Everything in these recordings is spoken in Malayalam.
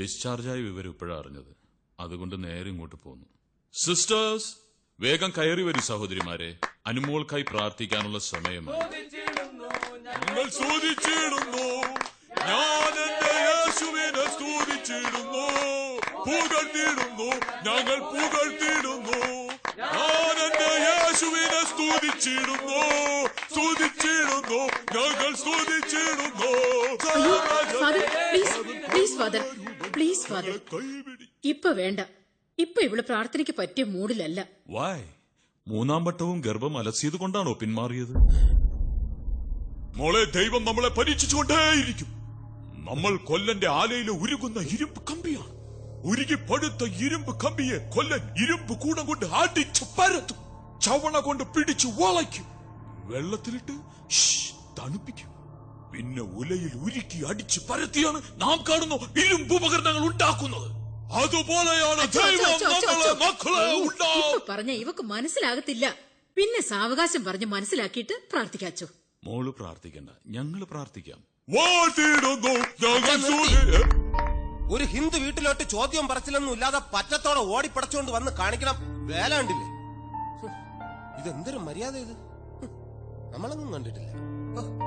ഡിസ്ചാർജായ വിവരം ഇപ്പോഴാണ് അറിഞ്ഞത്. അതുകൊണ്ട് നേരെ ഇങ്ങോട്ട് പോന്നു. സിസ്റ്റേഴ്സ് വേഗം കയറി വരും സഹോദരിമാരെ. അനുമോൾക്കായി പ്രാർത്ഥിക്കാനുള്ള സമയമാണ് ഞങ്ങൾ സ്തുതിച്ചിടുന്നു ഞാൻ എന്റെ യേശുവിനെ സ്തുതിച്ചിടുന്നു. പുകഴ്ത്തിയിടുന്നു. ഞങ്ങൾ ഞാൻ എന്റെ യേശുവിനെ സ്തുതിച്ചിടുന്നു. സ്തുതിച്ചിടുന്നു. ഞങ്ങൾ സ്തുതിച്ചിടുന്നു. പ്ലീസ് ഫാദർ ഇപ്പൊ വേണ്ട. ഇപ്പൊ ഇവൾ പ്രാർത്ഥനയ്ക്ക് പറ്റിയ മൂഡിലല്ല വായ് മൂന്നാം വട്ടവും ഗർഭം അലസിയത് കൊണ്ടാണോ പിന്മാറിയത്? മോളെ ദൈവം നമ്മളെ പരീക്ഷിച്ചുകൊണ്ടേയിരിക്കും. നമ്മൾ കൊല്ലന്റെ ആലയിലെ ഉരുകുന്ന ഇരുമ്പ് കമ്പിയാണ്. ഉരുകി പഴുത്ത ഇരുമ്പ് കമ്പിയെ കൊല്ലൻ ഇരുമ്പ് കൂടം കൊണ്ട് അടിച്ചു പരത്തും. ചവണ കൊണ്ട് പിടിച്ചു വളയ്ക്കും. വെള്ളത്തിലിട്ട് തണുപ്പിക്കും. പിന്നെ ഉലയിൽ ഉരുക്കി അടിച്ച് പരത്തിയാണ് നാം കാണുന്ന ഇരുമ്പ് ഉപകരണങ്ങൾ ഉണ്ടാക്കുന്നത്. അതുപോലെയാണ് പറഞ്ഞ ഇവക്ക് മനസ്സിലാകത്തില്ല. പിന്നെ സാവകാശം പറഞ്ഞ് മനസ്സിലാക്കിയിട്ട് പ്രാർത്ഥിക്കാച്ചോ മോൾ പ്രാർത്ഥിക്കണ്ട ഞങ്ങൾ പ്രാർത്ഥിക്കാം? ഒരു ഹിന്ദു വീട്ടിലോട്ട് ചോദ്യം പറച്ചിലൊന്നും ഇല്ലാതെ പറ്റത്തോടെ ഓടിപ്പടച്ചുകൊണ്ട് വന്ന് കാണിക്കണം. വേലാണ്ടില്ലേ? ഇതെന്തൊരു മര്യാദ ഇത്? നമ്മളൊന്നും കണ്ടിട്ടില്ല.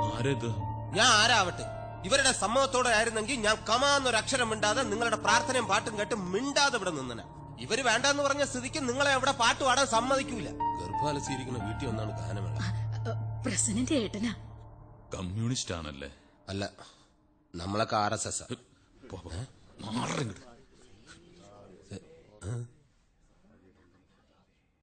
ആരത്? ഞാൻ ആരാവട്ടെ? ഇവരുടെ സമ്മതത്തോടെ ആയിരുന്നെങ്കിൽ ഞാൻ കമാന്നൊരു അക്ഷരം മിണ്ടാതെ നിങ്ങളുടെ പ്രാർത്ഥനയും പാട്ടും കേട്ട് മിണ്ടാതെ ഇവിടെ നിന്നന. ഇവർ വേണ്ടെന്ന് പറഞ്ഞ സ്ഥിതിക്ക് നിങ്ങളെ എവിടെ പാട്ട് പാടാൻ സമ്മതിക്കൂല. ഗർഭാലസിയിരിക്കുന്ന വീട്ടിൽ ഒന്നാണ് ഗാനമേള പ്രസിഡന്റ് ഏട്ടനാ? കമ്മ്യൂണിസ്റ്റ് ആണല്ലേ അല്ല നമ്മളൊക്കെ ആർ എസ് എസ് പോ, പോ. മാറങ്ങട്.